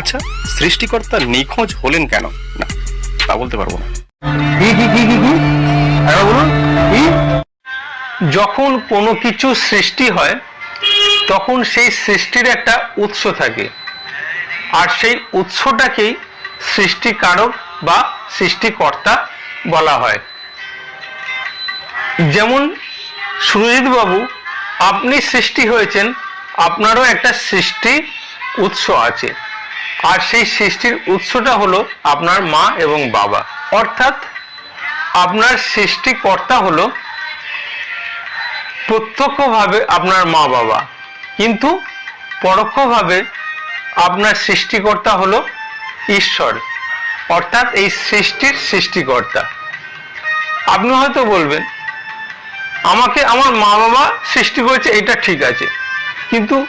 আচ্ছা সৃষ্টিকর্তা নিখোঁজ হলেন কেন? না তা বলতে পারব না। যখন কোনো কিছু সৃষ্টি হয় তখন সেই সৃষ্টির একটা উৎস থাকে। আর সেই উৎসটাকেই সৃষ্টিকারক বা সৃষ্টিকর্তা বলা হয়। যেমন সুরজিৎ বাবু আপনি সৃষ্টি হয়েছেন আপনারও একটা সৃষ্টি উৎস আছে। আর সেই সৃষ্টির উৎসটা হলো আপনার মা এবং বাবা। অর্থাৎ আপনার সৃষ্টিকর্তা হলো প্রত্যক্ষভাবে আপনার মা বাবা। কিন্তু পরোক্ষভাবে আপনার সৃষ্টিকর্তা হলো ঈশ্বর, অর্থাৎ এই সৃষ্টির সৃষ্টিকর্তা। আপনি হয়তো বলবেন, আমাকে আমার মা বাবা সৃষ্টি করেছে, এটা ঠিক আছে। কিন্তু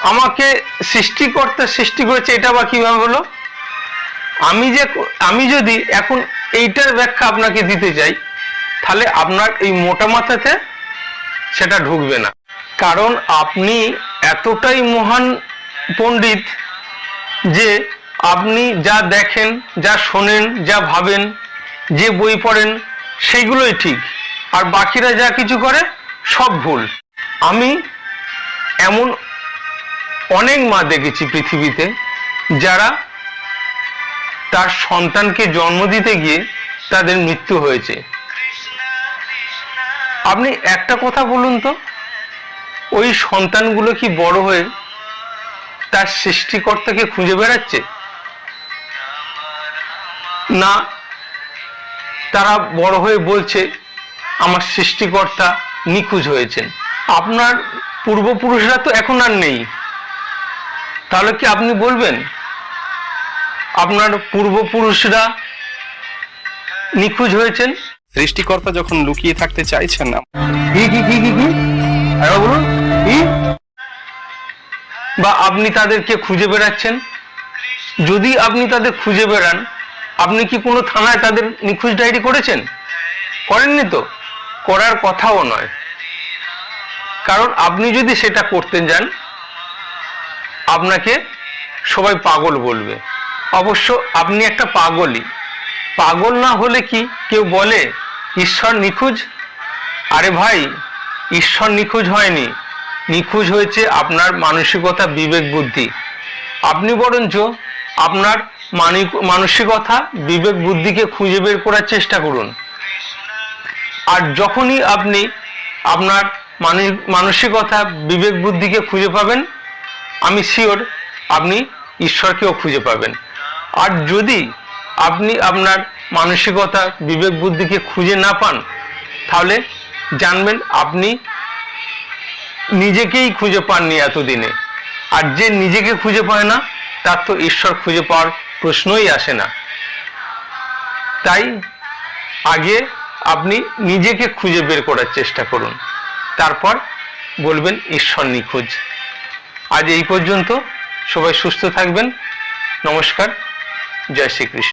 আমাকে সৃষ্টিকর্তা সৃষ্টি করেছে, এটা বা কীভাবে হলো? আমি যে আমি যদি এখন এইটার ব্যাখ্যা আপনাকে দিতে চাই, তাহলে আপনার এই মোটা মাথাতে সেটা ঢুকবে না। কারণ আপনি এতটাই মহান পণ্ডিত যে আপনি যা দেখেন, যা শোনেন, যা ভাবেন, যে বই পড়েন সেইগুলোই ঠিক। আর বাকিরা যা কিছু করে, সব ভুল। আমি এমন অনেক মা দেখেছি পৃথিবীতে যারা তার সন্তানকে জন্ম দিতে গিয়ে তাদের মৃত্যু হয়েছে। আপনি একটা কথা বলুন তো, ওই সন্তানগুলো কি বড় হয়ে তার সৃষ্টিকর্তাকে খুঁজে বেড়াচ্ছে? না, তারা বড় হয়ে বলছে, আমার সৃষ্টিকর্তা নিখোঁজ হয়েছেন। আপনার পূর্বপুরুষরা তো এখন আর নেই। তাহলে কি আপনি বলবেন? আপনার পূর্বপুরুষরা নিখোঁজ হয়েছেন? সৃষ্টিকর্তা যখন লুকিয়ে থাকতে চাইছেন না। কি কি কি কি কি? বলুন কি? বা আপনি তাদেরকে খুঁজে বেড়াচ্ছেন? যদি আপনি তাদের খুঁজে বেড়ান আপনি কি কোনো থানায় তাদের নিখোঁজ ডায়েরি করেছেন? করেননি তো? করার কথাও নয়। কারণ আপনি যদি সেটা করতে যান আপনাকে সবাই পাগল বলবে। অবশ্য আপনি একটা পাগলই। পাগল না হলে কি কেউ বলে, ঈশ্বর নিখোঁজ আরে ভাই, ঈশ্বর নিখোঁজ হয়নি। নিখোঁজ হয়েছে আপনার মানসিকতা, বিবেক, বুদ্ধি। আপনি বরঞ্চ আপনার মানি- মানসিকতা, বিবেক, বুদ্ধিকে খুঁজে বের করার চেষ্টা করুন। আর যখনই আপনি আপনার মানি- মানসিকতা, বিবেক, বুদ্ধিকে খুঁজে পাবেন আমি শিওর আপনি ঈশ্বরকেও খুঁজে পাবেন। আর যদি আপনি আপনার মানসিকতা, বিবেক বুদ্ধিকে খুঁজে না পান, তাহলে জানবেন আপনি নিজেকেই খুঁজে পাননি এতদিনে। আর যে নিজেকে খুঁজে পায় না, তার তো ঈশ্বর খুঁজে পাওয়ার প্রশ্নই আসে না। তাই আগে আপনি নিজেকে খুঁজে বের করার চেষ্টা করুন। তারপর বলবেন, ঈশ্বর নিখোঁজ। আজ এই পর্যন্ত। সবাই সুস্থ থাকবেন। নমস্কার। জয় শ্রীকৃষ্ণ।